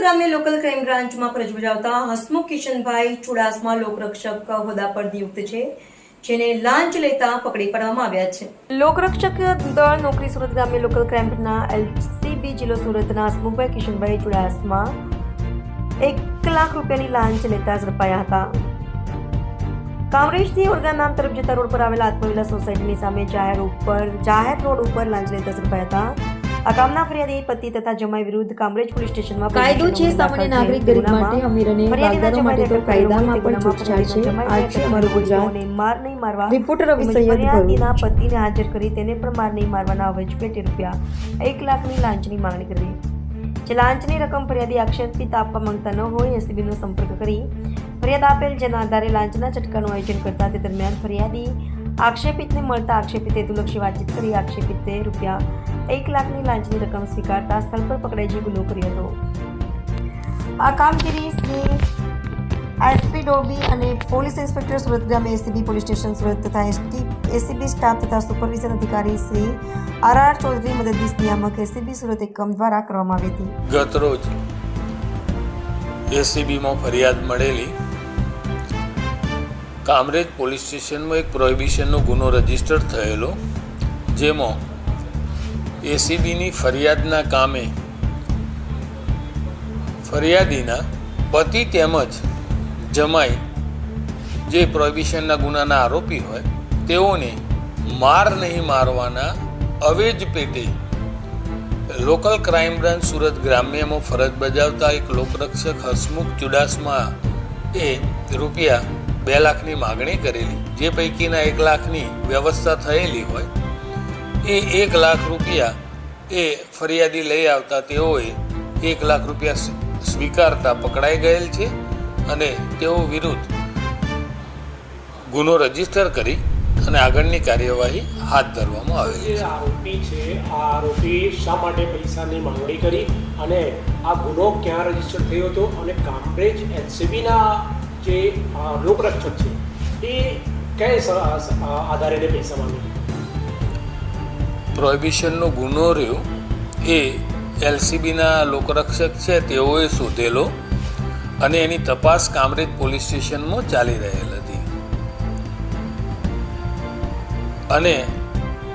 ગ્રામ્ય local crime બ્રાન્ચમાં ફરજ બજાવતા હસમુખ કિશનભાઈ ચુડાસમા લોકરક્ષક હોદ્દા પર નિયુક્ત છે, જેને લાંચ લેતા પકડી પાડવામાં આવ્યા છે. લોકરક્ષક દળ નોકરી સુરત ગ્રામ્ય લોકલ ક્રાઇમના એલસીબી જિલ્લો સુરતના હસમુખભાઈ કિશનભાઈ ચુડાસમા એક લાખ રૂપિયાની લાંચ લેતા ઝડપાયા હતા. કામરેજથી ઓરગા નામ તરફ જતા રોડ પર આવેલા આત્મવિલા સોસાયટીની સામે જાહેર ઉપર જાહેર રોડ ઉપર લાંચ લેતા ઝડપાયા હતા. આ કામના ફરિયાદી પતિ તથા જમાઈ વિરુદ્ધ કામરેજ પોલીસ સ્ટેશનમાં કાયદો છે સામાન્ય નાગરિક ગરીબ માટે અમીર અને વાગદારો માટે તો કાયદામાં પણ છૂટછાટ છે. આજ છે અમારું ગુજરાત. માર નહીં મારવા. રિપોર્ટર રવિ સૈયદ ફરિયાદીના પતિને હાજર કરી તેને પણ માર નહીં મારવાના વચપેટે રૂપિયા એક લાખની લાંચની માંગણી કરી જે લાંચની રકમ ફરિયાદી આક્ષેપિત આપવા માંગતા ન હોય એસીબીનો સંપર્ક કરી ફરિયાદ આપેલ જેના આધારે લાંચના ચટકાનું આયોજન કરતા તે દરમિયાન ફરિયાદી આક્ષેપિતને મળતા આક્ષેપિત હેતુલક્ષી વાતચીત કરી. આક્ષેપિતે રૂપિયા એક લાખની લાંચની રકમ સ્વીકારતા સ્થળ પર પકડાઈ જઈ ગુનો કર્યો હતો. આ કામગીરી એસપી ડોબી અને પોલીસ ઇન્સ્પેક્ટર સુરત ગ્રામ એસીબી પોલીસ સ્ટેશન સુરત તથા એસીબી સ્ટાફ તથા સુપરવિઝન અધિકારી શ્રી આર આર ચૌધરી મદદનીશ નિયામક એસીબી સુરત એકમ દ્વારા કરવામાં આવી હતી. ગતરોજ એસીબીમાં ફરિયાદ મળેલી કામરેજ પોલીસ સ્ટેશનમાં એક પ્રોહિબિશનનો ગુનો રજિસ્ટર થયેલો, જેમાં એસીબીની ફરિયાદના કામે ફરિયાદીના પતિ તેમજ જમાઈ જે પ્રોહિબિશનના ગુનાના આરોપી હોય, તેઓને માર નહીં મારવાના અવેજ પેટે લોકલ ક્રાઇમ બ્રાન્ચ સુરત ગ્રામ્યમાં ફરજ બજાવતા એક લોકરક્ષક હસમુખ ચુડાસમા એ રૂપિયા બે લાખની માગણી કરેલી, જે પૈકીના એક લાખની વ્યવસ્થા થયેલી હોય, એ એક લાખ રૂપિયા એ ફરિયાદી લઈ આવતા તેઓએ એક લાખ રૂપિયા સ્વીકારતા પકડાઈ ગયેલ છે અને તેઓ વિરુદ્ધ ગુનો રજિસ્ટર કરી અને આગળની કાર્યવાહી હાથ ધરવામાં આવેલી છે. આરોપી છે, આ આરોપી શા માટે પૈસાની માંગણી કરી અને આ ગુનો ક્યાં રજિસ્ટર થયો હતો અને કામરેજ એલસીબીના જે લોકરક્ષક છે, એ કયા આધારે પૈસા પ્રોહિબિશનનો ગુનો રહ્યો. એ એલસીબીના લોકરક્ષક છે, તેઓએ શોધેલો અને એની તપાસ કામરેજ પોલીસ સ્ટેશનમાં ચાલી રહેલ હતી. અને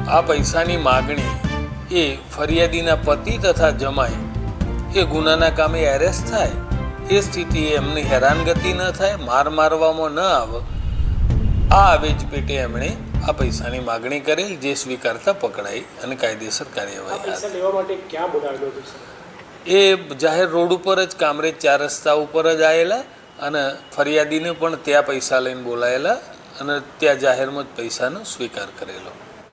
આ પૈસાની માગણી એ ફરિયાદીના પતિ તથા જમાઈ એ ગુનાના કામે એરેસ્ટ થાય એ સ્થિતિએ એમને હેરાનગતિ ન થાય માર મારવામાં ન આવે. આ આવેજ પેટે એમણે આ પૈસાની માગણી કરેલ જે સ્વીકારતા પકડાઈ અને કાયદેસર કાર્યવાહી એ જાહેર રોડ ઉપર જ કામરેજ ચાર રસ્તા ઉપર જ આવેલા અને ફરિયાદીને પણ ત્યાં પૈસા લઈને બોલાયેલા અને ત્યાં જાહેરમાં જ પૈસાનો સ્વીકાર કરેલો.